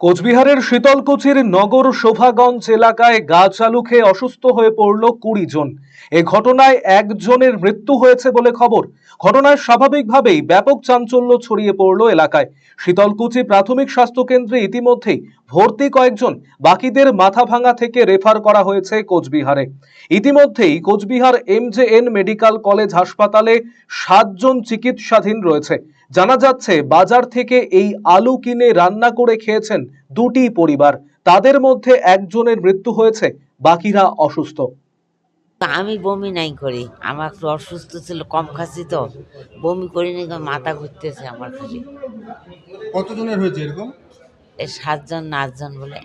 কোচবিহারের শীতলকুচির নগর শোভাগঞ্জ এলাকায় গাছ আলু খেয়ে অসুস্থ হয়ে পড়ল কুড়ি জন। এ ঘটনায় একজনের মৃত্যু হয়েছে বলে খবর। ঘটনায় স্বাভাবিকভাবেই ব্যাপক চাঞ্চল্য ছড়িয়ে পড়ল এলাকায়। শীতলকুচি প্রাথমিক স্বাস্থ্য কেন্দ্রে ইতিমধ্যেই ভর্তি কয়েকজন, বাকিদের মাথা ভাঙা থেকে রেফার করা হয়েছে কোচবিহারে। ইতিমধ্যেই কোচবিহার এমজেএন মেডিকেল কলেজ হাসপাতালে সাতজন চিকিৎসাধীন রয়েছে। জানা যাচ্ছে বাজার থেকে এই আলু কিনে রান্না করে খেয়েছেন দুটি পরিবার। তাদের মধ্যে একজনের মৃত্যু হয়েছে বাকিরা অসুস্থ। তা আমি বমি নাই করি। আমার একটু অসুস্থ ছিল কম খাসি তো। বমি করি নি মাথা ঘুরতেছে আমার খালি কতজনের হয়েছে এরকম? এই সাতজন না আটজন বলে।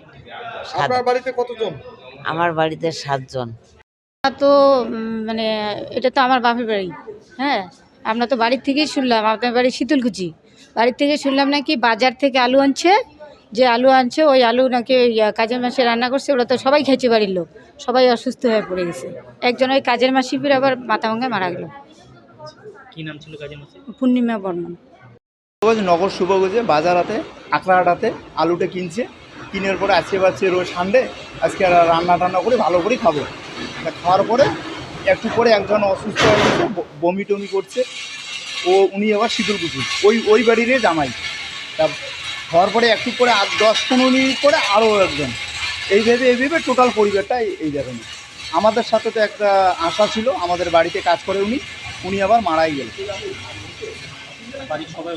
আপনার বাড়িতে কতজন? আমার বাড়িতে সাতজন। তো মানে এটা তো আমার বাপের বাড়ি হ্যাঁ? আমরা তো বাড়ির থেকেই শুনলাম আপনার বাড়ি শীতলকুচি। বাড়ির থেকে শুনলাম নাকি বাজার থেকে আলু আনছে যে আলু আনছে ওই আলু নাকি ওই, কাজের মাসে রান্না করছে ওরা তো সবাই খেয়েছে বাড়ির লোক সবাই অসুস্থ হয়ে পড়ে গেছে। একজন ওই কাজের মাসিপির আবার মাথা ভাঙায় মারা গেল। কি নাম ছিল কাজের মাসে পূর্ণিমা বর্মন। নগর বাজারাতে আকড়াহাটাতে আলুটা কিনছে। কিনের পরে আজকে পাচ্ছে রোজ সানডে আজকে রান্না টান্না করে ভালো করে খাব। খাওয়ার পরে একটু পরে একজন অসুস্থ হয়ে গেছে বমি টমি করছে। ও, উনি আবার শীতলকুচি ওই ওই বাড়িরই জামাই। তা খাওয়ার পরে একটু পরে আর দশ পনেরো মিনিট পরে আরও একজন। এইভাবে এইভাবে টোটাল পরিবারটা এই- দেখেন। আমাদের সাথে তো একটা আশা ছিল, আমাদের বাড়িতে কাজ করে উনি উনি আবার মারাই গেল বাড়ির সবাই